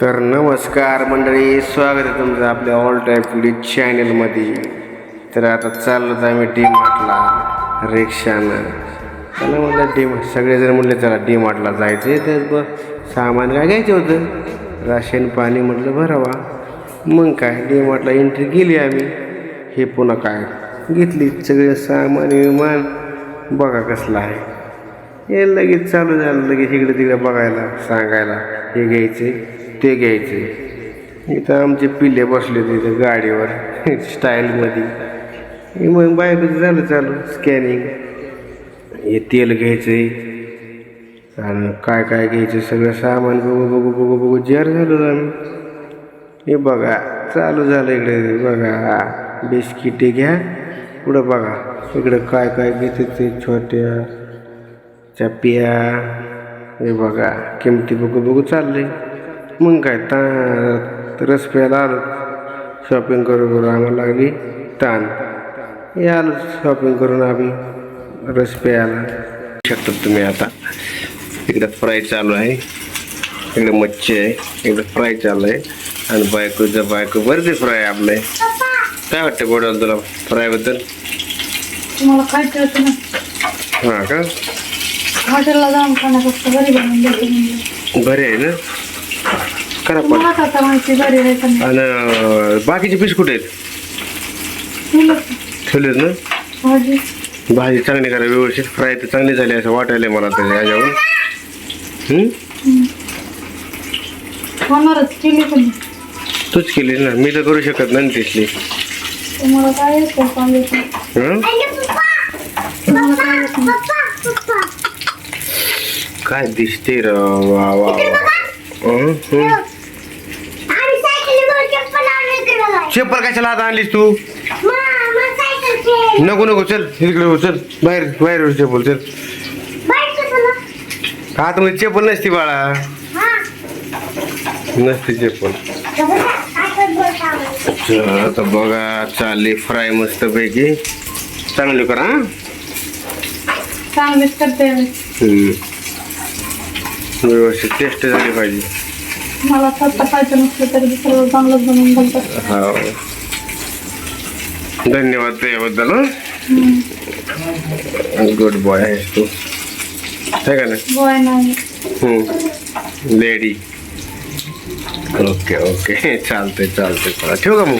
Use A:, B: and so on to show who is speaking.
A: तर नमस्कार मंडळी स्वागत आहे तुमचं आपल्या ऑल टाईम फुडी चॅनलमध्ये तर आता चाललो तर आम्ही डी मार्टला रिक्षानं. चला म्हणलं डी सगळेजण म्हणले चला डी मार्टला जायचं आहे. तर ब सामान काय घ्यायचं होतं? राशन पाणी म्हटलं भरावा. मग काय डी मार्टला एंट्री केली आम्ही. हे पुन्हा काय? घेतली. सगळे सामान विमान. बघा कसलं आहे. हे लगेच चालू झालं लगेच इकडे तिकडे बघायला सांगायला. हे घ्यायचे ते घ्यायचे. इथं आमचे पिल्ले बसले होते इथं गाडीवर स्टाईलमध्ये हे मग बायकोचं झालं चालू स्कॅनिंग हे तेल घ्यायचे. आणि काय काय घ्यायचं सगळं सामान बघू बघू बघू बघू जर झालो आम्ही. हे बघा चालू झालं इकडे बघा बिस्किटे घ्या. पुढं बघा इकडं काय काय घेते ते छोट्या चप्या हे बघा किमती बघू बघू चाललंय मग काय ता रस प्यायला आलो. शॉपिंग करू करू आम्हाला लागली ताण. हे आलो शॉपिंग करून आम्ही रस प्यायला शकतात तुम्ही आता. इकडं फ्राय चालू आहे. इकडे मच्छी आहे. इकडे फ्राय चालू आहे. आणि बायकोचं बायको बरं ते फ्राय आपलं काय वाटतं गोडाला तुला फ्रायबद्दल हां का?
B: हॉटेलला जाऊन खाण्यापेक्षा घरी बनवून म्हणजे.
A: बरे आहे ना? करा पण
B: तुम्हाला आता माहिती घरी राहायचं नाही?
A: आणि बाकीचे पीस कुठे आहेत?
B: दिलं
A: ठेवलेत ना?
B: भाजी.
A: भाजी चांगली करा व्यवस्थित. फ्राय तर चांगली झाली असं वाटायला मला तरी याच्यावर?
B: होणारच केली पण
A: तूच केलीस ना? मी तर करू शकत नाही ना तिथली.
B: तुम्हाला काय येतं सांगायचं?
A: हं?
B: तुम्हाला काय येत? नाही
A: काय दिसते र वा वा. हं? हं? चप्पल कशाला आता आणलीस तू? नको नको चल इकडे हो चल. बाहेर बाहेर हो चप्पल चल. आतमध्ये चप्पल नसती बाळा. नसते चप्पल. चल, आता बघा चालली फ्राय मस्त पैकी चांगली करा हा.
B: चांगलीच करते.
A: व्यवस्थित टेस्ट झाली पाहिजे.
B: मला स्वतः खायचं नसलं तरी दुसरं चांगलंच बनवून
A: हो. धन्यवाद त्याबद्दल गुड बॉय आहेस तू. आहे का नाही?
B: गोय नाही.
A: लेडी ओके ओके चालतंय चालतंय. चला ठेवू का मग?